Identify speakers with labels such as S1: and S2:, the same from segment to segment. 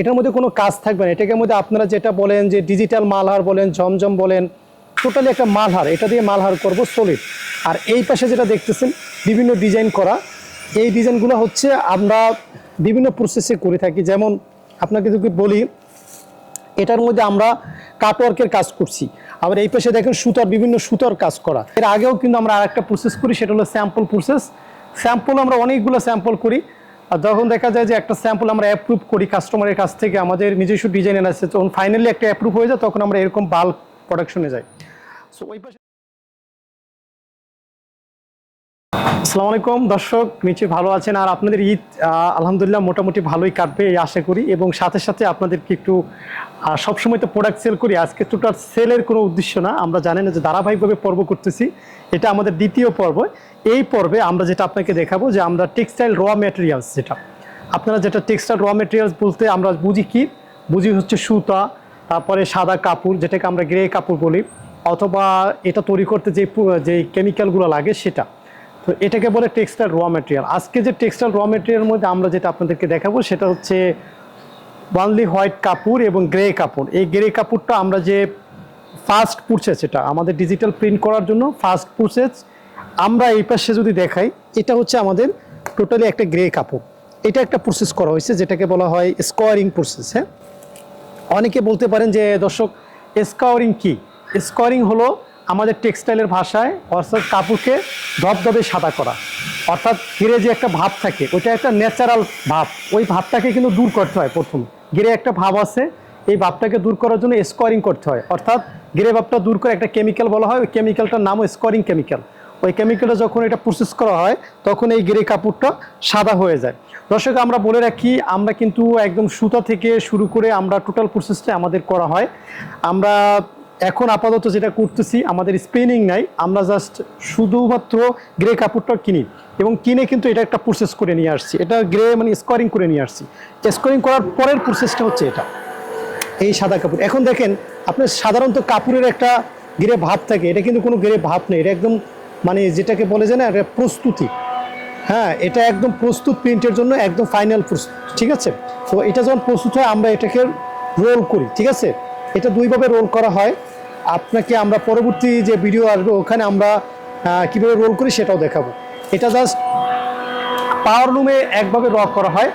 S1: এটার মধ্যে কোনো কাজ থাকবে না। এটাকে মধ্যে আপনারা যেটা বলেন যে ডিজিটাল মালহার বলেন, জমজম বলেন টোটালি একটা মালহার। এটা দিয়ে মালহার করব সলিড আর এই পাশে যেটা দেখতেছেন, বিভিন্ন ডিজাইন করা। এই ডিজাইনগুলো হচ্ছে আমরা বিভিন্ন প্রসেসে করে থাকি। যেমন আপনাকে যদি বলি, এটার মধ্যে আমরা কাটওয়ার্কের কাজ করছি। আবার এই পাশে দেখেন সুতার, বিভিন্ন সুতার কাজ করা। এর আগেও কিন্তু আমরা আরেকটা প্রসেস করি, সেটা হলো স্যাম্পল প্রসেস স্যাম্পল আমরা অনেকগুলো স্যাম্পল করি। আর যখন দেখা যায় যে একটা স্যাম্পল আমরা অ্যাপ্রুভ করি কাস্টমারের কাছ থেকে, আমাদের নিজস্ব ডিজাইন আছে তখন ফাইনালি একটা অ্যাপ্রুভ হয়ে যায়, তখন আমরা এরকম বাল্ক প্রোডাকশনে যাই। সো ওই পাশে আসসালামু আলাইকুম। দর্শক, নিশ্চয়ই ভালো আছেন। আর আপনাদের ঈদ আলহামদুলিল্লাহ মোটামুটি ভালোই কাটবে এই আশা করি। এবং সাথে সাথে আপনাদেরকে একটু সবসময় তো প্রোডাক্ট সেল করি। আজকে টোটাল সেলের কোনো উদ্দেশ্য না। আমরা জানি না যে ধারাবাহিকভাবে পর্ব করতেছি। এটা আমাদের দ্বিতীয় পর্ব। এই পর্বে আমরা যেটা আপনাকে দেখাবো যে আমরা টেক্সটাইল র ম্যাটেরিয়ালস যেটা। আপনারা যেটা টেক্সটাইল র ম্যাটেরিয়ালস বলতে আমরা বুঝি কি? বুঝি হচ্ছে সুতা, তারপরে সাদা কাপড়, যেটাকে আমরা গ্রে কাপড় বলি। অথবা এটা তৈরি করতে যে যে কেমিক্যালগুলো লাগে সেটা। তো এটাকে বলে টেক্সটাইল র ম্যাটেরিয়াল আজকে যে টেক্সটাইল র ম্যাটেরিয়ালের মধ্যে আমরা যেটা আপনাদেরকে দেখাবো, সেটা হচ্ছে ওয়ানলি হোয়াইট কাপড় এবং গ্রে কাপড়। এই গ্রে কাপড়টা আমরা যে ফার্স্ট প্রসেস এটা আমাদের ডিজিটাল প্রিন্ট করার জন্য ফার্স্ট প্রসেস আমরা এই পাশে যদি দেখাই, এটা হচ্ছে আমাদের টোটালি একটা গ্রে কাপড়। এটা একটা প্রসেস করা হয়েছে, যেটাকে বলা হয় স্কোয়ারিং প্রসেস হ্যাঁ? অনেকে বলতে পারেন যে, দর্শক স্কোয়ারিং কি? স্কোয়ারিং হলো আমাদের টেক্সটাইলের ভাষায় অর্থাৎ কাপড়কে ধবধবে সাদা করা। অর্থাৎ ঘিরে যে একটা ভাব থাকে, ওইটা একটা ন্যাচারাল ভাব। ওই ভাবটাকে কিন্তু দূর করতে হয় প্রথম। ঘিরে একটা ভাব আছে, এই ভাবটাকে দূর করার জন্য স্কোয়ারিং করতে হয়। অর্থাৎ ঘিরে ভাবটা দূর করে একটা কেমিক্যাল বলা হয়, ওই কেমিক্যালটার নামও স্কোয়ারিং কেমিক্যাল ওই কেমিক্যালটা যখন এটা প্রসেস করা হয়, তখন এই গ্রে কাপড়টা সাদা হয়ে যায়। দর্শক, আমরা বলে রাখি, আমরা কিন্তু একদম সুতা থেকে শুরু করে আমরা টোটাল প্রসেসটা আমাদের করা হয়। আমরা এখন আপাতত যেটা করতেছি, আমাদের স্পেনিং নাই, আমরা জাস্ট শুধুমাত্র গ্রে কাপড়টা কিনি। এবং কিনে কিন্তু এটা একটা প্রসেস করে নিয়ে আসছি। এটা গ্রে মানে স্কোয়ারিং করে নিয়ে আসছি। স্কোয়ারিং করার পরের প্রসেসটা হচ্ছে এটা। এই সাদা কাপড়। এখন দেখেন, আপনার সাধারণত কাপড়ের একটা গিরে ভাব থাকে। এটা কিন্তু কোনো গিরে ভাব নেই। এটা একদম মানে যেটাকে বলে যায় না, এটা প্রস্তুতি। হ্যাঁ এটা একদম প্রস্তুত প্রিন্টের জন্য একদম ফাইনাল প্রস্তুত ঠিক আছে? তো এটা যখন প্রস্তুত হয়, আমরা এটাকে রোল করি। ঠিক আছে? এটা দুইভাবে রোল করা হয়। আপনাকে আমরা পরবর্তী যে ভিডিও আসবে, ওখানে আমরা কীভাবে রোল করি সেটাও দেখাবো। এটা জাস্ট পাওয়ার লুমে একভাবে র করা হয়।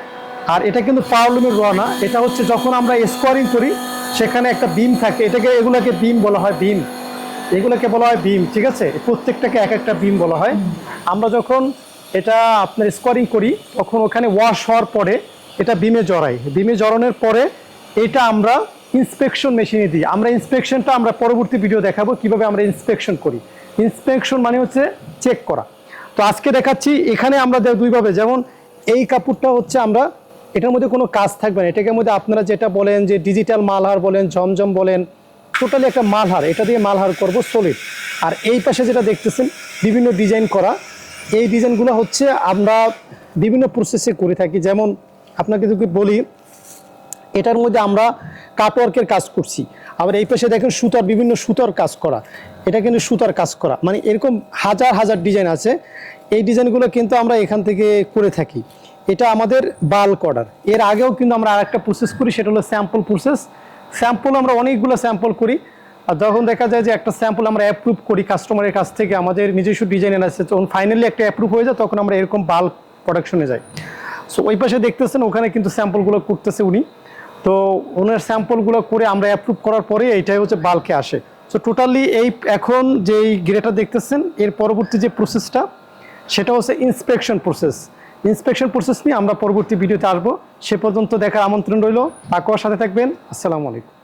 S1: আর এটা কিন্তু পাওয়ার লুমের র না। এটা হচ্ছে যখন আমরা স্কোয়ারিং করি, সেখানে একটা বিম থাকে। এটাকে, এগুলাকে বিম বলা হয় বিম এগুলোকে বলা হয় বিম ঠিক আছে? প্রত্যেকটাকে এক একটা বিম বলা হয়। আমরা যখন এটা আপনার স্কোয়ারিং করি, তখন ওখানে ওয়াশ হওয়ার পরে এটা বিমে জড়াই। বিমে জড়ানোর পরে এটা আমরা ইন্সপেকশন মেশিনে দিই। আমরা ইন্সপেকশনটা আমরা পরবর্তী ভিডিও দেখাবো কীভাবে আমরা ইন্সপেকশন করি। ইন্সপেকশন মানে হচ্ছে চেক করা। তো আজকে দেখাচ্ছি, এখানে আমরা দুইভাবে, যেমন এই কাপড়টা হচ্ছে আমরা, এটার মধ্যে কোনো কাজ থাকবে না। এটাকে মধ্যে আপনারা যেটা বলেন যে ডিজিটাল মালহার বলেন, জমজম বলেন টোটালি একটা মালহার, এটা দিয়ে মালহার করব সলিড আর এই পাশে যেটা দেখতেছেন, বিভিন্ন ডিজাইন করা। এই ডিজাইনগুলো হচ্ছে আমরা বিভিন্ন প্রসেসে করে থাকি। যেমন আপনাকে যদি বলি, এটার মধ্যে আমরা কাটওয়ার্কের কাজ করছি। আবার এই পাশে দেখেন সুতার বিভিন্ন সুতার কাজ করা। এটা কিন্তু সুতার কাজ করা। মানে এরকম হাজার হাজার ডিজাইন আছে। এই ডিজাইনগুলো কিন্তু আমরা এখান থেকে করে থাকি। এটা আমাদের বাল্ক অর্ডার এর আগেও কিন্তু আমরা আরেকটা প্রসেস করি, সেটা হলো স্যাম্পল প্রসেস স্যাম্পল আমরা অনেকগুলো স্যাম্পল করি। আর যখন দেখা যায় যে একটা স্যাম্পল আমরা অ্যাপ্রুভ করি কাস্টমারের কাছ থেকে, আমাদের নিজস্ব ডিজাইন আছে, তখন ফাইনালি একটা অ্যাপ্রুভ হয়ে যায়, তখন আমরা এরকম বাল্ক প্রোডাকশনে যাই। সো ওই পাশে দেখতেছেন, ওখানে কিন্তু স্যাম্পলগুলো করতেছে উনি। তো ওনার স্যাম্পলগুলো করে আমরা অ্যাপ্রুভ করার পরে এইটাই হচ্ছে বাল্কে আসে। সো টোটালি এই এখন যেই গ্রেটা দেখতেছেন, এর পরবর্তী যে প্রসেসটা সেটা হচ্ছে ইন্সপেকশন প্রসেস ইন্সপেকশন প্রসেস নিয়ে আমরা পরবর্তী ভিডিওতে আসব। সে পর্যন্ত দেখার আমন্ত্রণ রইল। তাকুয়ার সাথে থাকবেন। আসসালামু আলাইকুম।